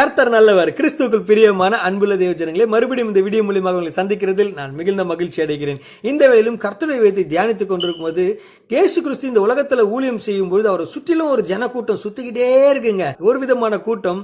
கர்த்தர் நல்லவர் கிறிஸ்துக்குள் பிரியமான அன்புள்ள தேவ மறுபடியும் இந்த வீடியோ மூலியமாக உங்களை சந்திக்கிறதில் நான் மிகுந்த மகிழ்ச்சி அடைகிறேன். இந்த வேளையிலும் கர்த்தருடைய வேதத்தை தியானித்துக் கொண்டிருக்கும் போது இயேசு கிறிஸ்து இந்த உலகத்தில் ஊழியம் செய்யும் பொழுது அவரை சுற்றிலும் ஒரு ஜனக்கூட்டம் சுத்திக்கிட்டே இருக்குங்க. ஒரு விதமான கூட்டம்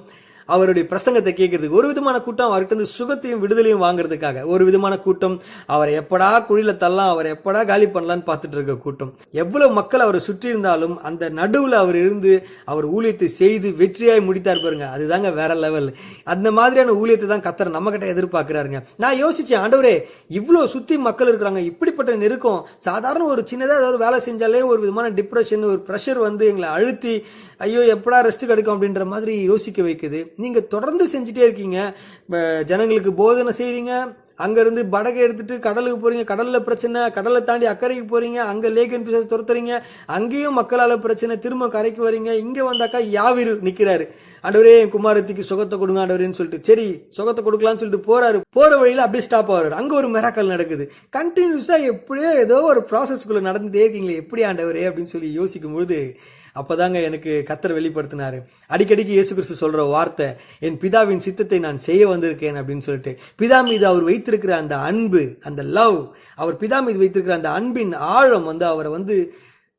அவருடைய பிரசங்கத்தை கேட்கறதுக்கு ஒரு விதமான கூட்டம் அவர்கிட்ட இருந்து சுகத்தையும் விடுதலையும் வாங்குறதுக்காக. ஒரு விதமான கூட்டம். அவரை எப்படா குழியில தள்ளலாம் அவரை எப்படா காலி பண்ணலான்னு பார்த்துட்டு இருக்க கூட்டம். எவ்வளவு மக்கள் அவரை சுற்றி இருந்தாலும் அந்த நடுவில் அவர் இருந்து அவர் ஊழியத்தை செய்து வெற்றியாய் முடித்தார் பாருங்க. அதுதாங்க வேற லெவல். அந்த மாதிரியான ஊழியத்தை தான் கத்தர் நம்ம கிட்ட எதிர்பார்க்கிறாருங்க. நான் யோசிச்சேன் ஆண்டவரே இவ்வளோ சுத்தி மக்கள் இருக்கிறாங்க. இப்படிப்பட்ட நெருக்கம். சாதாரண ஒரு சின்னதாக ஏதாவது ஒரு வேலை செஞ்சாலே ஒரு விதமான டிப்ரெஷன் ஒரு ப்ரெஷர் வந்து எங்களை அழுத்தி ஐயோ எப்படா ரெஸ்ட் கிடைக்கும்? அப்படின்ற மாதிரி யோசிக்க வைக்குது. நீங்கள் தொடர்ந்து செஞ்சுட்டே இருக்கீங்க. ஜனங்களுக்கு போதனை செய்கிறீங்க அங்கேருந்து படகை எடுத்துட்டு கடலுக்கு போகிறீங்க கடலில் பிரச்சனை கடலை தாண்டி அக்கறைக்கு போகிறீங்க அங்கே லேகன் பிசாசு துரத்துறீங்க. அங்கேயும் மக்களால் பிரச்சனை திரும்ப கரைக்கு வரீங்க. இங்கே வந்தாக்கா யாவிரு நிற்கிறாரு ஆண்டவரே என் குமாரத்திக்கு சுகத்தை கொடுங்க ஆண்டவரேன்னு சொல்லிட்டு. சரி சுகத்தை கொடுக்கலாம்னு சொல்லிட்டு போறாரு. போற வழியில அப்படியே ஸ்டாப் ஆகிறார் அங்க ஒரு மெராக்கல் நடக்குது. கண்டினியூஸா எப்படியோ ஏதோ ஒரு ப்ராசஸ்க்குள்ள நடந்துட்டே இருக்கீங்களே. எப்படி ஆண்டவரே அப்படின்னு சொல்லி யோசிக்கும் பொழுது அப்போதாங்க எனக்கு கத்தர் வெளிப்படுத்தினாரு. அடிக்கடிக்கு இயேசு கிறிஸ்து சொல்கிற வார்த்தை என் பிதாவின் சித்தத்தை நான் செய்ய வந்திருக்கேன் அப்படின்னு சொல்லிட்டு பிதா மீது அவர் வைத்திருக்கிற அந்த அன்பு அந்த லவ் அவர் பிதா மீது வைத்திருக்கிற அந்த அன்பின் ஆழம் வந்து அவரை வந்து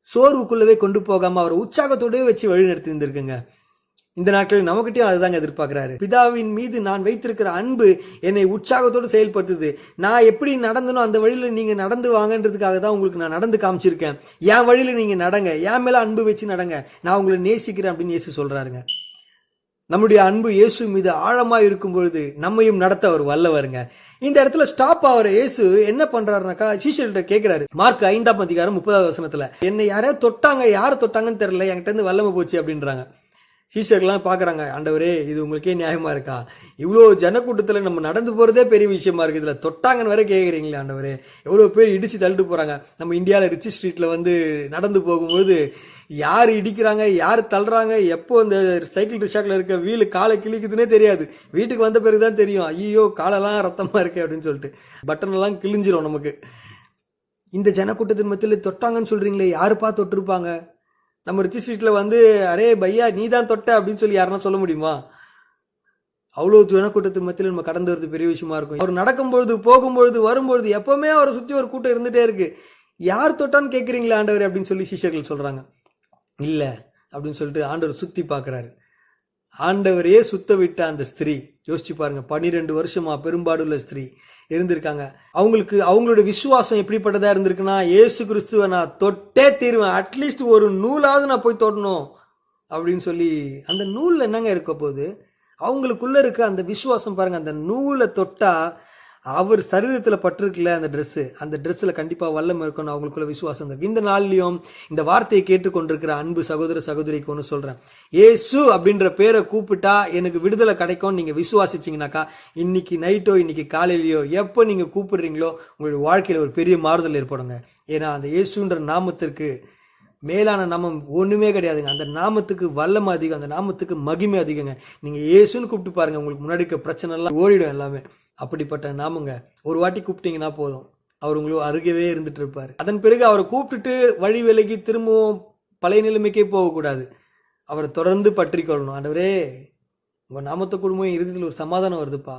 சோர்வுக்குள்ளவே கொண்டு போகாமல் அவரை உற்சாகத்தோடவே வச்சு வழி நடத்தி இருந்திருக்குங்க இந்த நாட்களில் நமக்கிட்டையும் அதுதாங்க எதிர்பார்க்கிறாரு. பிதாவின் மீது நான் வைத்திருக்கிற அன்பு என்னை உற்சாகத்தோடு செயல்படுத்துது. நான் எப்படி நடந்தனோ அந்த வழியில் நீங்கள் நடந்து வாங்கன்றதுக்காக தான் உங்களுக்கு நான் நடந்து காமிச்சிருக்கேன். என் வழியில் நீங்கள் நடங்க. என் மேலே அன்பு வச்சு நடங்க. நான் உங்களை நேசிக்கிறேன் அப்படின்னு இயேசு சொல்கிறாருங்க நம்முடைய அன்பு இயேசு மீது ஆழமாக இருக்கும் பொழுது நம்மையும் நடத்த அவர் வல்லவருங்க. இந்த இடத்துல ஸ்டாப் ஆகிற இயேசு என்ன பண்றாருனாக்கா சீஷர்கிட்ட கேட்கிறாரு. மார்க் ஐந்தாம் அதிகாரம் முப்பதாவது வசனத்துல என்னை யாரையோ தொட்டாங்க யாரை தொட்டாங்கன்னு தெரியல என்கிட்ட இருந்து வல்லமை போச்சு அப்படின்றாங்க. சீஷர்கள்லாம் பார்க்குறாங்க ஆண்டவரே இது உங்களுக்கே நியாயமாக இருக்கா? இவ்வளோ ஜனக்கூட்டத்தில் நம்ம நடந்து போகிறதே பெரிய விஷயமா இருக்குது இதில் தொட்டாங்கன்னு வரை கேட்குறீங்களே ஆண்டவரே. எவ்வளோ பேர் இடித்து தள்ளிட்டு போகிறாங்க நம்ம இந்தியாவில் ரிச்சி ஸ்ட்ரீட்டில் வந்து நடந்து போகும்போது யார் இடிக்கிறாங்க யார் தள்ளுறாங்க எப்போ இந்த சைக்கிள் ரிஷாக்கில் இருக்க வீலு காலை கிழிக்குதுன்னே தெரியாது. வீட்டுக்கு வந்த பிறகு தான் தெரியும். ஐயோ காலெல்லாம் ரத்தமாக இருக்கு அப்படின்னு சொல்லிட்டு. பட்டனெல்லாம் கிழிஞ்சிரும் நமக்கு. இந்த ஜனக்கூட்டத்தின் மத்தியில் தொட்டாங்கன்னு சொல்கிறீங்களே யாருப்பா தொட்டிருப்பாங்க? நம்ம ரிச்சி ஸ்ட்ரீட்டில் வந்து அரே பையா நீ தான் தொட்ட அப்படின்னு சொல்லி யாருன்னா சொல்ல முடியுமா? அவ்வளோ ஜனக்கூட்டத்தின் மத்தியில் நம்ம கடந்து வரது பெரிய விஷயமா இருக்கும். அவர் நடக்கும்பொழுது போகும்பொழுது வரும்பொழுது எப்போவுமே அவரை சுற்றி ஒரு கூட்டம் இருந்துகிட்டே இருக்குது யார் தொட்டான்னு கேட்குறீங்களா ஆண்டவர் அப்படின்னு சொல்லி சிஷ்யர்கள் சொல்கிறாங்க இல்லை அப்படின்னு சொல்லிட்டு ஆண்டவர் சுற்றி பார்க்குறாரு ஆண்டவரையே சுத்த விட்ட அந்த ஸ்திரீ யோசிச்சு பாருங்க பன்னிரெண்டு வருஷமா பெரும்பாடுள்ள ஸ்திரீ இருந்திருக்காங்க. அவங்களுக்கு அவங்களோட விசுவாசம் எப்படிப்பட்டதா இருந்திருக்குன்னா ஏசு கிறிஸ்துவை நான் தொட்டே தீருவேன். அட்லீஸ்ட் ஒரு நூலாவது நான் போய் தொடணும் அப்படின்னு சொல்லி அந்த நூலில் என்னங்க இருக்க போகுது? அவங்களுக்குள்ள இருக்க அந்த விசுவாசம் பாருங்க அந்த நூலை தொட்டா அவர் சரீரத்தில் பட்டிருக்குல்ல அந்த ட்ரெஸ்ஸு அந்த ட்ரெஸ்ஸில் கண்டிப்பாக வல்லம் இருக்கணும் அவங்களுக்குள்ள விசுவாசம் இருக்கு. இந்த நாள்லையும் இந்த வார்த்தையை கேட்டுக்கொண்டிருக்கிற அன்பு சகோதர சகோதரிக்கு ஒன்று சொல்கிறேன் ஏசு அப்படின்ற பேரை கூப்பிட்டா எனக்கு விடுதலை கிடைக்கும் நீங்கள் விசுவாசிச்சிங்கனாக்கா இன்னைக்கு நைட்டோ இன்னைக்கு காலையிலையோ எப்போ நீங்கள் கூப்பிடுறீங்களோ உங்களுடைய வாழ்க்கையில் ஒரு பெரிய மாறுதல் ஏற்படுங்க. ஏன்னா அந்த இயேசுன்ற நாமத்திற்கு மேலான நாமம் ஒன்றுமே கிடையாதுங்க. அந்த நாமத்துக்கு வல்லம் அதிகம் அந்த நாமத்துக்கு மகிமை அதிகங்க. நீங்கள் ஏசுன்னு கூப்பிட்டு பாருங்கள் உங்களுக்கு முன்னாடி இருக்க பிரச்சனை எல்லாம் ஓடிடும் எல்லாமே. அப்படிப்பட்ட நாமங்க. ஒரு வாட்டி கூப்பிட்டீங்கன்னா போதும். அவர் உங்களுக்கு அருகவே இருந்துட்டு இருப்பார். அதன் பிறகு அவரை கூப்பிட்டுட்டு வழி விலகி திரும்பவும் பழைய நிலைமைக்கே போகக்கூடாது அவரை தொடர்ந்து பற்றி கொள்ளணும். ஆண்டவரே உங்கள் நாமத்தை குடும்பம் இறுதியில் ஒரு சமாதானம் வருதுப்பா.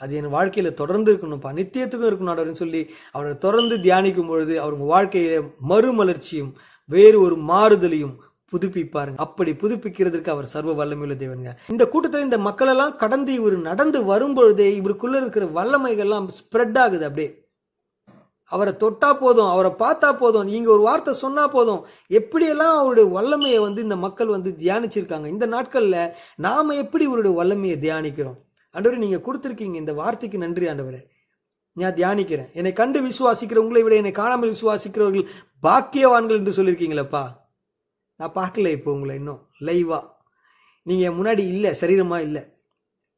அது என் வாழ்க்கையில் தொடர்ந்து இருக்கணும்ப்பா. நித்தியத்துக்கும் இருக்கணும் ஆண்டவர்னு சொல்லி அவரை தொடர்ந்து தியானிக்கும் பொழுது அவர் உங்கள் மறுமலர்ச்சியும் வேறு ஒரு மாறுதலையும் புதுப்பிப்பாருங்க. அப்படி புதுப்பிக்கிறதுக்கு அவர் சர்வ வல்லமையுள்ள தேவனுங்க. இந்த கூட்டத்தில் இந்த மக்கள் எல்லாம் கடந்து இவர் நடந்து வரும்பொழுதே இவருக்குள்ள இருக்கிற வல்லமைகள்லாம் ஸ்ப்ரெட் ஆகுது அப்படியே. அவரை தொட்டா போதும் அவரை பார்த்தா போதும் நீங்க ஒரு வார்த்தை சொன்னா போதும். எப்படியெல்லாம் அவருடைய வல்லமையை வந்து இந்த மக்கள் வந்து தியானிச்சிருக்காங்க? இந்த நாட்களில் நாம எப்படி இவருடைய வல்லமையை தியானிக்கிறோம்? ஆண்டவரே நீங்க கொடுத்துருக்கீங்க இந்த வார்த்தைக்கு நன்றி ஆண்டவரே. நான் தியானிக்கிறேன். என்னை கண்டு விசுவாசிக்கிற உங்களை விட என்னை காணாமல் விசுவாசிக்கிறவர்கள் பாக்கியவான்கள் என்று சொல்லியிருக்கீங்களப்பா. நான் பார்க்கல இப்போ உங்களை இன்னும். லைவாக நீங்கள் முன்னாடி இல்லை சரீரமாக இல்லை.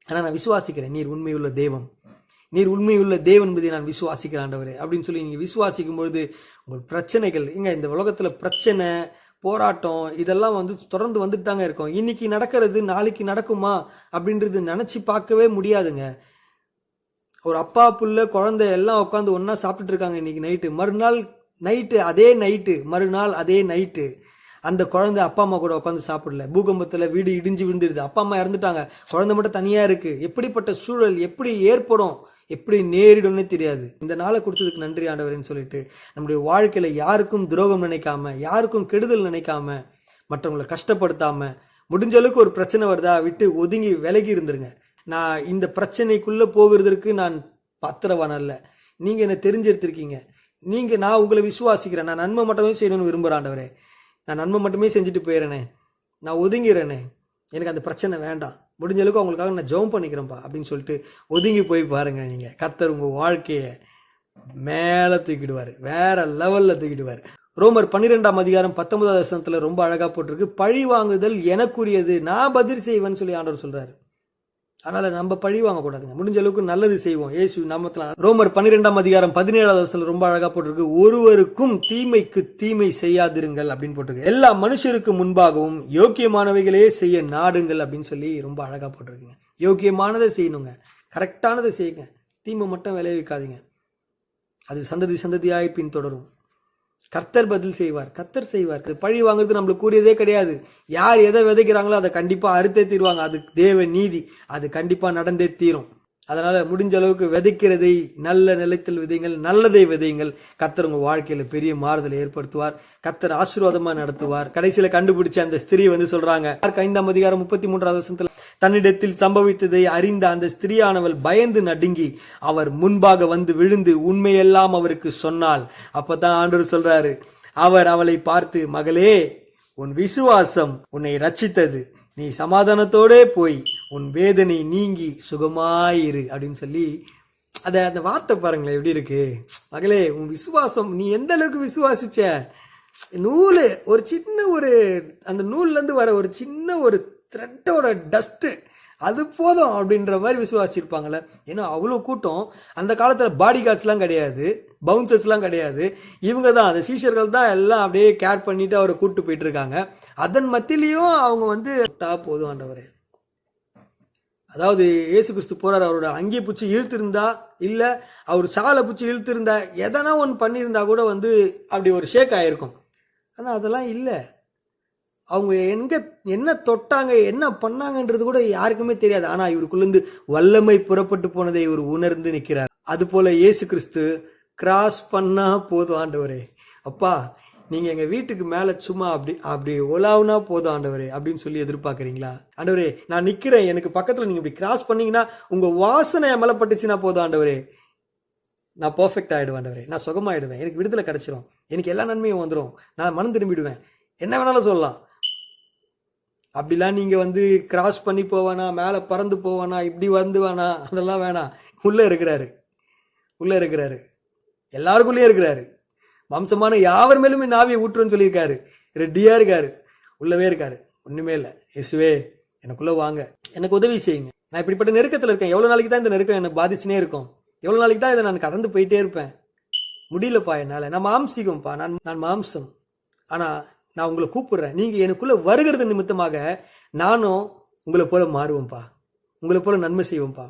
ஆனால் நான் விசுவாசிக்கிறேன். நீர் உண்மையுள்ள தெய்வம் நீர் உண்மையுள்ள தேவன் என்பதை நான் விசுவாசிக்கிறேன் ஆண்டவரே. அப்படின்னு சொல்லி நீங்கள் விசுவாசிக்கும் பொழுது உங்கள் பிரச்சனைகள் இங்கே இந்த உலகத்தில் பிரச்சனை போராட்டம் இதெல்லாம் வந்து தொடர்ந்து வந்துட்டு தாங்க இருக்கும். இன்னைக்கு நடக்கிறது நாளைக்கு நடக்குமா அப்படின்றது நினச்சி பார்க்கவே முடியாதுங்க. ஒரு அப்பா புள்ள குழந்தை எல்லாம் உட்காந்து ஒன்றா சாப்பிட்டுட்டு இருக்காங்க இன்னைக்கு நைட்டு மறுநாள் நைட்டு அதே நைட்டு மறுநாள் அதே நைட்டு அந்த குழந்தை அப்பா அம்மா கூட உட்காந்து சாப்பிடல. பூகம்பத்தில் வீடு இடிஞ்சு விழுந்துடுது அப்பா அம்மா இறந்துட்டாங்க. குழந்தை மட்டும் தனியாக இருக்குது எப்படிப்பட்ட சூழல் எப்படி ஏற்படும் எப்படி நேரிடும்னே தெரியாது. இந்த நாளை கொடுத்ததுக்கு நன்றி ஆண்டவரேன்னு சொல்லிட்டு நம்முடைய வாழ்க்கையில் யாருக்கும் துரோகம் நினைக்காம யாருக்கும் கெடுதல் நினைக்காம மற்றவங்களை கஷ்டப்படுத்தாம முடிஞ்ச அளவுக்கு ஒரு பிரச்சனை வருதா விட்டு ஒதுங்கி விலகி இருந்துருங்க. நான் இந்த பிரச்சனைக்குள்ளே போகிறதுக்கு நான் பத்திரவான இல்லை நீங்கள் என்னை தெரிஞ்செடுத்திருக்கீங்க. நீங்கள் நான் உங்களை விசுவாசிக்கிறேன். நான் நன்மை மட்டுமே செய்யணும்னு விரும்புகிறாண்டவரே நான் நன்மை மட்டுமே செஞ்சுட்டு போயிடுறேனே நான் ஒதுங்கிறேனே. எனக்கு அந்த பிரச்சனை வேண்டாம். முடிஞ்ச அளவுக்கு அவங்களுக்காக நான் ஜெபம் பண்ணிக்கிறேன்ப்பா அப்படின்னு சொல்லிட்டு ஒதுங்கி போய் பாருங்கள் நீங்கள் கத்தர் உங்கள் வாழ்க்கையை மேலே தூக்கிடுவார். வேறு லெவலில் தூக்கிடுவார். ரோமர் பன்னிரெண்டாம் அதிகாரம் பத்தொன்பதாவது வசனத்தில் ரொம்ப அழகாக போட்டிருக்கு. பழி வாங்குதல் எனக்குரியது. நான் பதில் செய்வேன்னு சொல்லி ஆண்டவர் சொல்கிறாரு அதனால் நம்ம பழி வாங்கக்கூடாதுங்க. முடிஞ்ச அளவுக்கு நல்லது செய்வோம். ஏசு நாமத்தில் ரோமர் பன்னிரெண்டாம் அதிகாரம் பதினேழாவது வருஷத்தில் ரொம்ப அழகாக போட்டிருக்கு. ஒருவருக்கும் தீமைக்கு தீமை செய்யாதிருங்கள் அப்படின்னு போட்டிருக்கு. எல்லா மனுஷருக்கு முன்பாகவும் யோக்கியமானவைகளே செய்ய நாடுங்கள் அப்படின்னு சொல்லி ரொம்ப அழகாக போட்டிருக்குங்க. யோக்கியமானதை செய்யணுங்க. கரெக்டானதை செய்யுங்க. தீமை மட்டும் விளைவிக்காதீங்க. அது சந்ததி சந்ததியாய் பின்தொடரும். கர்த்தர் பதில் செய்வார் கர்த்தர் செய்வார். பழி வாங்குறது நம்மளுக்கு கூறியதே கிடையாது. யார் எதை விதைக்கிறாங்களோ அதை கண்டிப்பாக அறுத்தே தீருவாங்க. அது தேவ நீதி. அது கண்டிப்பாக நடந்தே தீரும். அதனால் முடிஞ்ச அளவுக்கு விதைக்கிறதை நல்ல நிலத்தில் விதைங்கள் நல்லதை விதைங்கள் கத்தர் உங்கள் வாழ்க்கையில் பெரிய மாறுதலை ஏற்படுத்துவார். கத்தர் ஆசீர்வாதமாக நடத்துவார். கடைசியில் கண்டுபிடிச்ச அந்த ஸ்திரீ வந்து சொல்கிறாங்க ஐந்தாம் அதிகாரம் முப்பத்தி மூன்றாவது வருஷத்தில் தன்னிடத்தில் சம்பவித்ததை அறிந்த அந்த ஸ்திரீயானவள் பயந்து நடுங்கி அவர் முன்பாக வந்து விழுந்து உண்மையெல்லாம் அவருக்கு சொன்னாள். அப்பதான் ஆண்டவர் சொல்கிறாரு அவர் அவளை பார்த்து மகளே உன் விசுவாசம் உன்னை ரட்சித்தது நீ சமாதானத்தோடே போய் உன் வேதனை நீங்கி சுகமாயிரு அப்படின்னு சொல்லி அதை அந்த வார்த்தை பாருங்களேன் எப்படி இருக்கு? மகளே உன் விசுவாசம் நீ எந்த அளவுக்கு விசுவாசிச்ச? நூல் ஒரு சின்ன ஒரு அந்த நூல்லேருந்து வர ஒரு சின்ன ஒரு த்ரெட்டோட டஸ்ட்டு அது போதும் அப்படின்ற மாதிரி விசுவாசிச்சிருப்பாங்களே ஏன்னா அவ்வளோ கூட்டம் அந்த காலத்தில் பாடி கார்ட்ஸ்லாம் கிடையாது பவுன்சர்ஸ்லாம் கிடையாது. இவங்க தான் அந்த சீஷர்கள் தான் எல்லாம் அப்படியே கேர் பண்ணிவிட்டு அவரை கூப்பிட்டு போயிட்டுருக்காங்க அதன் மத்தியிலையும் அவங்க வந்து டாப் போதும் ஆண்டவர். அதாவது இயேசு கிறிஸ்து போறார் அவரோட அங்கி பிடிச்சி இழுத்திருந்தா இல்லை அவர் சாலை பிடிச்சி இழுத்திருந்தா எதனா ஒன்று பண்ணியிருந்தா கூட வந்து அப்படி ஒரு ஷேக் ஆகிருக்கும் ஆனால் அதெல்லாம் இல்லை. அவங்க எங்கே என்ன தொட்டாங்க என்ன பண்ணாங்கன்றது கூட யாருக்குமே தெரியாது. ஆனால் இவருக்குள்ளேருந்து வல்லமை புறப்பட்டு போனதை இவர் உணர்ந்து நிற்கிறார். அது போல இயேசு கிறிஸ்து கிராஸ் பண்ணால் போதும் ஆண்டவரே. அப்பா நீங்கள் எங்கள் வீட்டுக்கு மேலே சும்மா அப்படி அப்படி ஒலாவுனா போதும் ஆண்டவரே அப்படின்னு சொல்லி எதிர்பார்க்குறீங்களா? ஆண்டவரே நான் நிற்கிறேன் எனக்கு பக்கத்தில் நீங்கள் இப்படி கிராஸ் பண்ணீங்கன்னா உங்கள் வாசனை என் மேலே பட்டுச்சுன்னா போதும் ஆண்டவரே. நான் பர்ஃபெக்ட் ஆகிடுவேன் ஆண்டவரே. நான் சுகமாயிடுவேன். எனக்கு விடுதலை கிடைச்சிரும். எனக்கு எல்லா நன்மையும் வந்துடும் நான் மனம் திரும்பிடுவேன் என்ன வேணாலும் சொல்லலாம். அப்படிலாம் நீங்கள் வந்து கிராஸ் பண்ணி போவானா மேலே பறந்து போவானா இப்படி வந்து வேணா அதெல்லாம் வேணாம். உள்ளே இருக்கிறாரு. உள்ளே இருக்கிறாரு. எல்லாருக்குள்ளேயும் இருக்கிறாரு. வம்சமான யாவர் மேலுமே நாவியை ஊற்றுன்னு சொல்லியிருக்காரு. ரெட்டியாக இருக்காரு. உள்ளவே இருக்காரு. ஒன்றுமே இல்லை. இயேசுவே எனக்குள்ளே வாங்க. எனக்கு உதவி செய்யுங்க. நான் இப்படிப்பட்ட நெருக்கத்தில் இருக்கேன். எவ்வளோ நாளைக்கு தான் இந்த நெருக்கம் எனக்கு பாதிச்சுனே இருக்கும். எவ்வளோ நாளைக்கு தான் இதை நான் கடந்து போயிட்டே இருப்பேன். முடியலப்பா என்னால். நான் மாம்சீகம்ப்பா. நான் நான் மாம்சம். ஆனால் நான் உங்களை கூப்பிடுறேன். நீங்கள் எனக்குள்ளே வருகிறது நிமித்தமாக நானும் உங்களை போல மாறுவேன்ப்பா உங்களை போல நன்மை செய்வோம்ப்பா.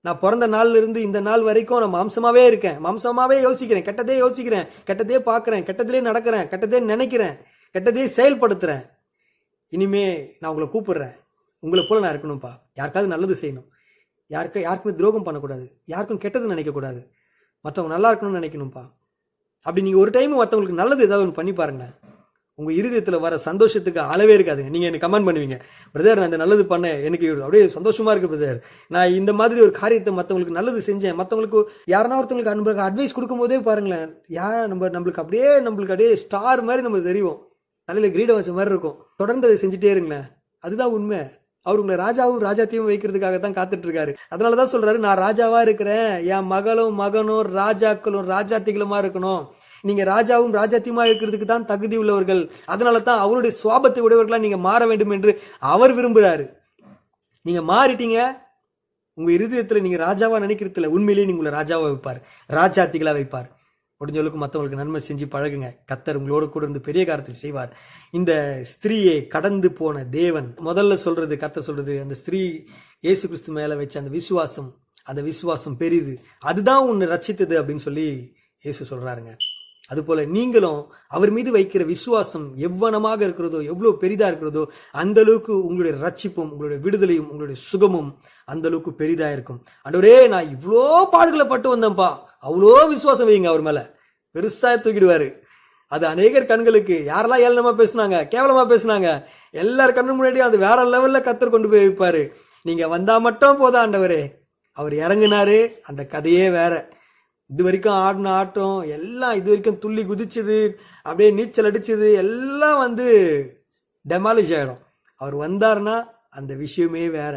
நான் பிறந்த நாள்ல இருந்து இந்த நாள் வரைக்கும் நான் மாம்சமாகவே இருக்கேன். மாம்சமாகவே யோசிக்கிறேன். கெட்டதே யோசிக்கிறேன். கெட்டதே பார்க்குறேன். கெட்டதிலே நடக்கிறேன். கெட்டதே நினைக்கிறேன். கெட்டதே செயல்படுத்துறேன். இனிமே நான் உங்களை கூப்பிடுறேன். உங்களை போல் நான் இருக்கணும்ப்பா. யாருக்காவது நல்லது செய்யணும். யாருக்கு யாருக்குமே துரோகம் பண்ணக்கூடாது. யாருக்கும் கெட்டது நினைக்கக்கூடாது. மற்றவங்க நல்லா இருக்கணும்னு நினைக்கணும்ப்பா. அப்படி நீங்கள் ஒரு டைம் மற்றவங்களுக்கு நல்லது ஏதாவது ஒன்று பண்ணி பாருங்களேன். உங்கள் இருதயத்தில் வர சந்தோஷத்துக்கு அளவே இருக்காதுங்க. நீங்கள் எனக்கு கமெண்ட் பண்ணுவீங்க. பிரதர் நான் இந்த நல்லது பண்ணேன். எனக்கு அப்படியே சந்தோஷமாக இருக்குது பிரதர் நான் இந்த மாதிரி ஒரு காரியத்தை மற்றவங்களுக்கு நல்லது செஞ்சேன். மற்றவங்களுக்கு யாருன்னா ஒருத்தவங்களுக்கு அன்புக்கு அட்வைஸ் கொடுக்கும்போதே பாருங்களேன். யார் நம்ம நம்மளுக்கு அப்படியே நம்மளுக்கு அப்படியே ஸ்டார் மாதிரி நம்ம தெரியும் தலையில் கிரீடம் வச்ச மாதிரி இருக்கும். தொடர்ந்து அதை செஞ்சுட்டே இருங்களேன். அதுதான் உண்மை. அவர் உங்களை ராஜாவும் ராஜாத்தையும் வைக்கிறதுக்காக தான் காத்துட்டு இருக்காரு அதனால தான் சொல்றாரு நான் ராஜாவா இருக்கிறேன். என் மகளும் மகனும் ராஜாக்களும் ராஜாத்திகளுமா இருக்கணும். நீங்க ராஜாவும் ராஜாத்தியமா இருக்கிறதுக்கு தான் தகுதி உள்ளவர்கள். அதனால தான் அவருடைய சுவாபத்தை உடையவர்களாக நீங்க மாற வேண்டும் என்று அவர் விரும்புகிறாரு நீங்க மாறிட்டீங்க. உங்க இருதயத்துல நீங்க ராஜாவா நினைக்கிறதுல உண்மையிலேயே நீங்க உங்களை ராஜாவா வைப்பார். ராஜாத்திகளா வைப்பார். முடிஞ்சளவுக்கு மற்றவங்களுக்கு நன்மை செஞ்சு பழகுங்க. கத்தர் உங்களோட கூட இருந்து பெரிய காரத்தை செய்வார். இந்த ஸ்திரீயை கடந்து போன தேவன் முதல்ல சொல்றது கத்தர் சொல்றது அந்த ஸ்திரீ இயேசு கிறிஸ்து மேலே வச்ச அந்த விசுவாசம் அந்த விசுவாசம் பெரிது. அதுதான் உன்னை ரச்சித்தது அப்படின்னு சொல்லி இயேசு சொல்றாருங்க. அதுபோல் நீங்களும் அவர் மீது வைக்கிற விசுவாசம் எவ்வனமாக இருக்கிறதோ எவ்வளோ பெரிதாக இருக்கிறதோ அந்த அளவுக்கு உங்களுடைய ரட்சிப்பும் உங்களுடைய விடுதலையும் உங்களுடைய சுகமும் அந்த அளவுக்கு பெரிதாக இருக்கும். அண்டவரே நான் இவ்வளோ பாடுகளை பட்டு வந்தேன்ப்பா. அவ்வளோ விசுவாசம் வைங்க அவர் மேலே. பெருசாக தூக்கிடுவார். அது அநேகர் கண்களுக்கு யாரெல்லாம் ஏளனமாக பேசுனாங்க கேவலமாக பேசுனாங்க எல்லார் கண்ணு முன்னாடியும் அது வேற லெவலில் கத்தர் கொண்டு போய் வைப்பார். நீங்கள் வந்தால் மட்டும் போதா ஆண்டவரே அவர் இறங்குனாரு அந்த கதையே வேறு. இது வரைக்கும் ஆடின ஆட்டம் எல்லாம் இது வரைக்கும் துள்ளி குதிச்சது அப்படியே நீச்சல் அடிச்சது எல்லாம் வந்து டெமாலிஷ் ஆகிடும் அவர் வந்தாருன்னா அந்த விஷயமே வேற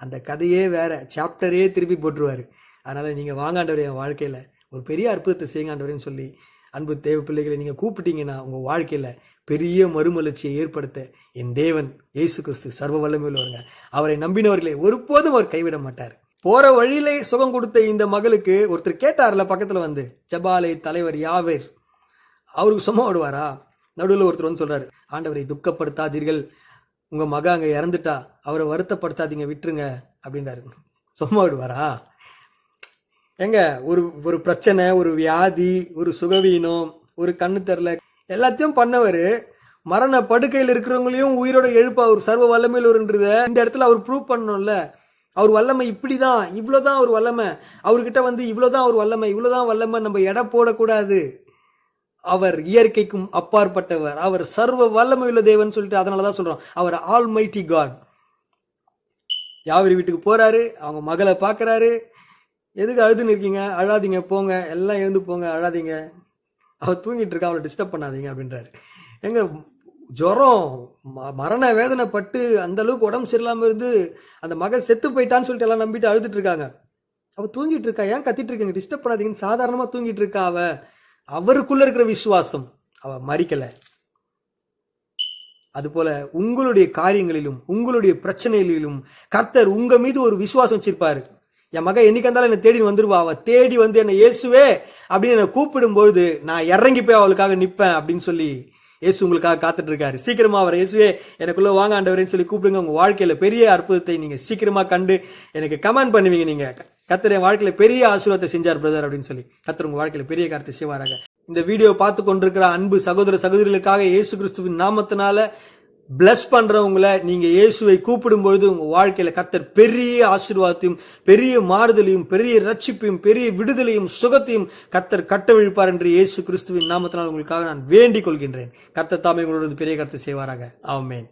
அந்த கதையே வேற சாப்டரே திருப்பி போட்டுருவாரு. அதனால் நீங்கள் வாங்காண்டவர் என் வாழ்க்கையில் ஒரு பெரிய அற்புதத்தை செய்யுங்காண்டவரேன்னு சொல்லி அன்பு தேவ பிள்ளைகளை நீங்கள் கூப்பிட்டீங்கன்னா உங்கள் வாழ்க்கையில் பெரிய மறுமலர்ச்சியை ஏற்படுத்த என் தேவன் இயேசு கிறிஸ்து சர்வ வல்லமையில் வருங்க அவரை நம்பினவர்களை ஒருபோதும் அவர் கைவிட மாட்டார். போற வழியிலே சுகம் கொடுத்த இந்த மகளுக்கு ஒருத்தர் கேட்டார்ல பக்கத்துல வந்து ஜபாலை தலைவர் யாவேர். அவருக்கு சும்மா விடுவாரா நடுவில் ஒருத்தர் வந்து சொல்றாரு ஆண்டவரை துக்கப்படுத்தாதீர்கள். உங்க மக அங்க இறந்துட்டா. அவரை வருத்தப்படுத்தாதீங்க விட்டுருங்க. அப்படின்றாரு. சும்மா விடுவாரா ஏங்க ஒரு ஒரு பிரச்சனை ஒரு வியாதி ஒரு சுகவீனம் ஒரு கண்ணு தெரில எல்லாத்தையும் பண்ணவர் மரண படுக்கையில் இருக்கிறவங்களையும் உயிரோட எழுப்ப. அவர் சர்வ வல்லமையில் ஒருன்றத இந்த இடத்துல அவர் ப்ரூவ் பண்ணணும்ல. அவர் வல்லமை இப்படி தான் இவ்வளோ இவ்வளோதான் அவர் வல்லமை. அவர்கிட்ட வந்து இவ்வளோதான் அவர் வல்லமை இவ்வளோதான் வல்லமை நம்ம எடை போடக்கூடாது. அவர் இயற்கைக்கும் அப்பாற்பட்டவர். அவர் சர்வ வல்லமை உள்ள தேவன் சொல்லிட்டு அதனால தான் சொல்கிறோம் அவர் ஆல் மைட்டி காட் யாவரி வீட்டுக்கு போகிறாரு அவங்க மகளை பார்க்குறாரு. எதுக்கு அழுதுன்னு இருக்கீங்க? அழாதீங்க போங்க. எல்லாம் எழுந்து போங்க அழாதீங்க. அவர் தூங்கிட்டு இருக்கா அவளை டிஸ்டர்ப் பண்ணாதீங்க அப்படின்றாரு. எங்கள் ஜுரம் ம- மரண வேதனைப்பட்டு அந்த அளவுக்கு உடம்பு சரியில்லாமல் இருந்து அந்த மகள் செத்து போயிட்டான்னு சொல்லிட்டு எல்லாம் நம்பிட்டு அழுதுட்டு இருக்காங்க. அவள் தூங்கிட்டு இருக்கா? ஏன் கத்திட்டு இருக்கீங்க? டிஸ்டர்ப் பண்ணாதீங்கன்னு சாதாரணமாக தூங்கிட்டு இருக்கா அவ. அவருக்குள்ள இருக்கிற விசுவாசம் அவ மறிக்கலை. அதுபோல உங்களுடைய காரியங்களிலும் உங்களுடைய பிரச்சனைகளிலும் கர்த்தர் உங்க மீது ஒரு விசுவாசம் வச்சிருப்பாரு. என் மகன் என்னைக்கு இருந்தாலும் என்னை தேடி வந்துருவா. அவள் தேடி வந்து என்னை இயேசுவே அப்படின்னு என்னை கூப்பிடும்பொழுது நான் இறங்கி போய் அவளுக்காக நிற்பேன் அப்படின்னு சொல்லி இயேசு உங்களுக்காக காத்துட்டு இருக்காரு சீக்கிரமா அவர் இயேசுவே எனக்குள்ள வாங்க ஆண்டவரேன்னு சொல்லி கூப்பிடுங்க. உங்க வாழ்க்கையில பெரிய அற்புதத்தை நீங்க சீக்கிரமா கண்டு எனக்கு கமெண்ட் பண்ணுவீங்க நீங்க. கத்தர் என் வாழ்க்கையில பெரிய ஆசீர்வாதத்தை செஞ்சார் பிரதர் அப்படின்னு சொல்லி. கத்தர் உங்க வாழ்க்கையில பெரிய காரியத்தை செய்வாராக. இந்த வீடியோ பார்த்து கொண்டிருக்கிற அன்பு சகோதர சகோதரிகளுக்காக இயேசு கிறிஸ்துவின் நாமத்தினால பிளஸ் பண்ணுறவங்கள நீங்கள் இயேசுவை கூப்பிடும் பொழுது உங்கள் வாழ்க்கையில் கர்த்தர் பெரிய ஆசீர்வாதத்தையும் பெரிய மாறுதலையும் பெரிய ரட்சிப்பையும் பெரிய விடுதலையும் சுகத்தையும் கர்த்தர் கட்டவிழ்ப்பார் என்று இயேசு கிறிஸ்துவின் நாமத்தினால் உங்களுக்காக நான் வேண்டிக் கொள்கின்றேன். கர்த்தர் தாமே உங்களோட பெரிய கருத்தை செய்வாராக. ஆமேன்.